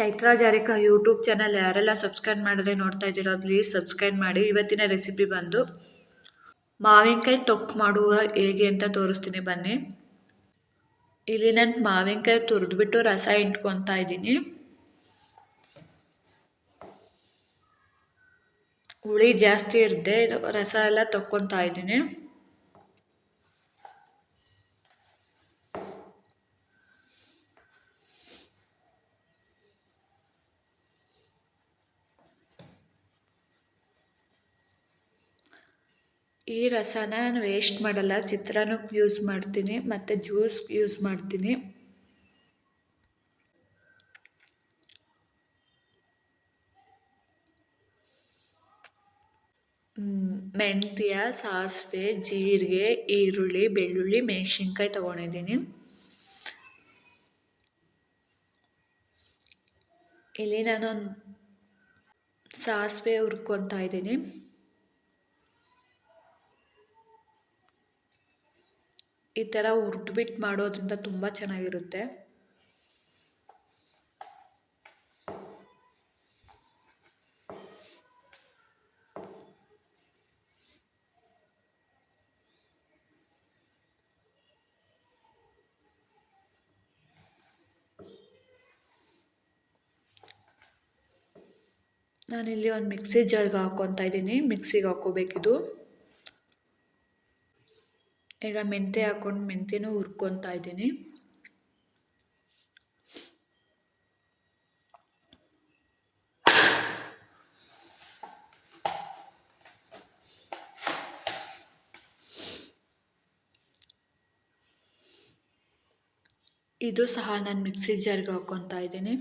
ಚೈತ್ರಾ ಜಾರಿಕಾ YouTube channel ಯಾರೆಲ್ಲ subscribe ಮಾಡಿದ್ರೆ ನೋಡ್ತಾ ಇದ್ದೀರೋ ಪ್ಲೀಸ್ ಸಬ್ಸ್ಕ್ರೈಬ್ ಮಾಡಿ. ಇವತ್ತಿನ ರೆಸಿಪಿ ಬಂದು ಮಾವಿನಕಾಯಿ ತೊಕ್ಕು ಮಾಡುವ ಹೇಗೆ ಅಂತ ತೋರಿಸ್ತೀನಿ ಬನ್ನಿ. ಇಲ್ಲಿ ನಾನು ಮಾವಿನಕಾಯಿ ತುರಿದ್ಬಿಟ್ಟು ರಸ ಇಟ್ಕೊತಾ ಇದ್ದೀನಿ. ಹುಳಿ ಜಾಸ್ತಿ ಇರದೆ ರಸ ಎಲ್ಲ ತೊಕ್ಕೊತಾ ಇದ್ದೀನಿ. ಈ ರಸನ ನಾನು ವೇಸ್ಟ್ ಮಾಡಲ್ಲ ಚಿತ್ರಾನ್ನಕ್ಕೆ ಯೂಸ್ ಮಾಡ್ತೀನಿ, ಮತ್ತು ಜ್ಯೂಸ್ ಯೂಸ್ ಮಾಡ್ತೀನಿ. ಮೆಂತ್ಯ, ಸಾಸಿವೆ, ಜೀರಿಗೆ, ಈರುಳ್ಳಿ, ಬೆಳ್ಳುಳ್ಳಿ, ಮೆಣಸಿನ್ಕಾಯಿ ತೊಗೊಂಡಿದ್ದೀನಿ. ಇಲ್ಲಿ ನಾನೊಂದು ಸಾಸಿವೆ ಹುರ್ಕೊತಾ ಇದ್ದೀನಿ. ಈ ಥರ ಹುರಿದ್ಬಿಟ್ಟು ಮಾಡೋದ್ರಿಂದ ತುಂಬ ಚೆನ್ನಾಗಿರುತ್ತೆ. ನಾನಿಲ್ಲಿ ಒಂದು ಮಿಕ್ಸಿ ಜಾರ್ಗೆ ಹಾಕ್ಕೊತಾ ಇದ್ದೀನಿ. ಮಿಕ್ಸಿಗೆ ಹಾಕ್ಕೋಬೇಕಿದು ಈಗ ಮೆಂತ್ಯ ಹಾಕ್ಕೊಂಡು ಮೆಂತ್ಯನೂ ಹುರ್ಕೊತಾ ಇದ್ದೀನಿ ಇದು ಸಹ ನಾನು ಮಿಕ್ಸಿ ಜಾರ್ಗೆ ಹಾಕ್ಕೊತಾ ಇದ್ದೀನಿ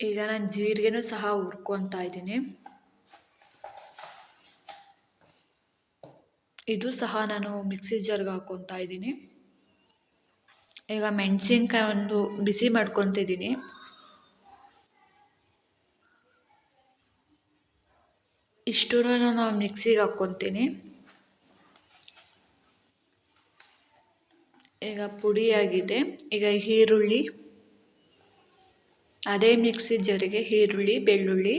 ಈಗ ನಾನು ಜೀರಿಗೆನೂ ಸಹ ಹುರ್ಕೊತಾ ಇದ್ದೀನಿ ಇದು ಸಹ ನಾನು ಮಿಕ್ಸಿ ಜಾರ್ಗೆ ಹಾಕ್ಕೊತಾ ಇದ್ದೀನಿ. ಈಗ ಮೆಣಸಿನ್ಕಾಯಿ ಒಂದು ಬಿಸಿ ಮಾಡ್ಕೊತಿದ್ದೀನಿ ಇಷ್ಟು ನಾನು ಮಿಕ್ಸಿಗೆ ಹಾಕ್ಕೊತೀನಿ ಈಗ ಪುಡಿಯಾಗಿದೆ. ಈಗ ಈರುಳ್ಳಿ. ಅದೇ ಮಿಕ್ಸಿ ಜರಿಗೆ ಈರುಳ್ಳಿ, ಬೆಳ್ಳುಳ್ಳಿ.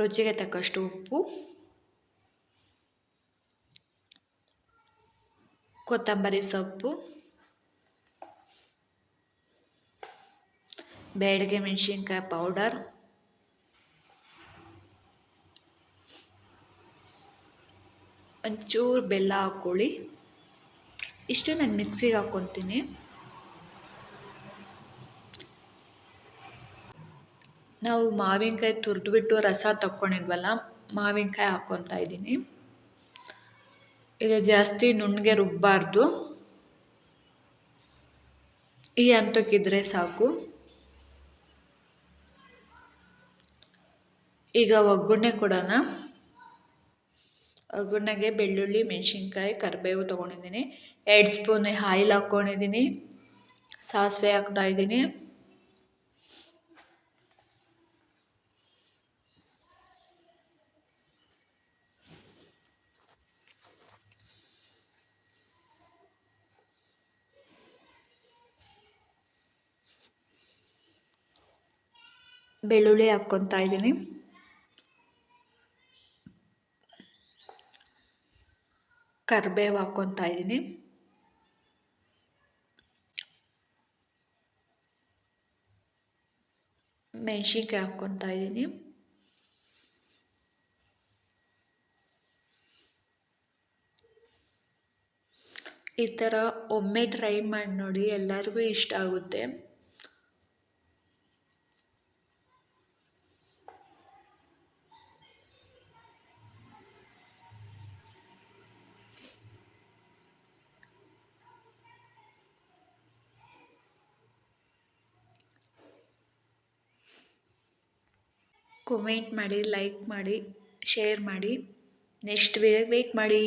ರುಚಿಗೆ ತಕ್ಕಷ್ಟು ಉಪ್ಪು, ಕೊತ್ತಂಬರಿ ಸೊಪ್ಪು, ಬೇಡಿಗೆ ಮೆಣಸಿನ್ಕಾಯಿ ಪೌಡರ್, ಒಂಚೂರು ಬೆಲ್ಲ ಹಾಕ್ಕೊಳ್ಳಿ. ಇಷ್ಟು ನಾನು ಮಿಕ್ಸಿಗೆ ಹಾಕ್ಕೊತೀನಿ. ನಾವು ಮಾವಿನಕಾಯಿ ತುರಿದ್ಬಿಟ್ಟು ರಸ ತಕ್ಕೊಂಡಿದ್ವಲ್ಲ, ಮಾವಿನಕಾಯಿ ಹಾಕ್ಕೊತಾ ಇದ್ದೀನಿ. ಈಗ ಜಾಸ್ತಿ ನುಣ್ಣಗೆ ರುಬ್ಬಾರ್ದು. ಈ ಹಂತಕ್ಕಿದ್ರೆ ಸಾಕು. ಈಗ ಒಗ್ಗರಣೆ ಕೊಡೋಣ. ಒಗ್ಗರಣೆಗೆ ಬೆಳ್ಳುಳ್ಳಿ, ಮೆಣಸಿನ್ಕಾಯಿ, ಕರಿಬೇವು ತೊಗೊಂಡಿದ್ದೀನಿ. ಎರಡು ಸ್ಪೂನ್ ಆಯಿಲ್ ಹಾಕ್ಕೊಂಡಿದ್ದೀನಿ ಸಾಸಿವೆ ಹಾಕ್ತಾಯಿದ್ದೀನಿ ಬೆಳ್ಳುಳ್ಳಿ ಹಾಕ್ಕೊತಾ ಇದ್ದೀನಿ. ಕರಿಬೇವು ಹಾಕ್ಕೊತಾ ಇದ್ದೀನಿ. ಮೆಣಸಿನ್ಕಾಯಿ ಹಾಕ್ಕೊತಾ ಇದ್ದೀನಿ. ಈ ಥರ ಒಮ್ಮೆ ಟ್ರೈ ಮಾಡಿ ನೋಡಿ ಎಲ್ಲರಿಗೂ ಇಷ್ಟ ಆಗುತ್ತೆ. ಕೊಮೆಂಟ್ ಮಾಡಿ ಲೈಕ್ ಮಾಡಿ ಶೇರ್ ಮಾಡಿ. ನೆಕ್ಸ್ಟ್ ವೆಯ್ಟ್ ಮಾಡಿ.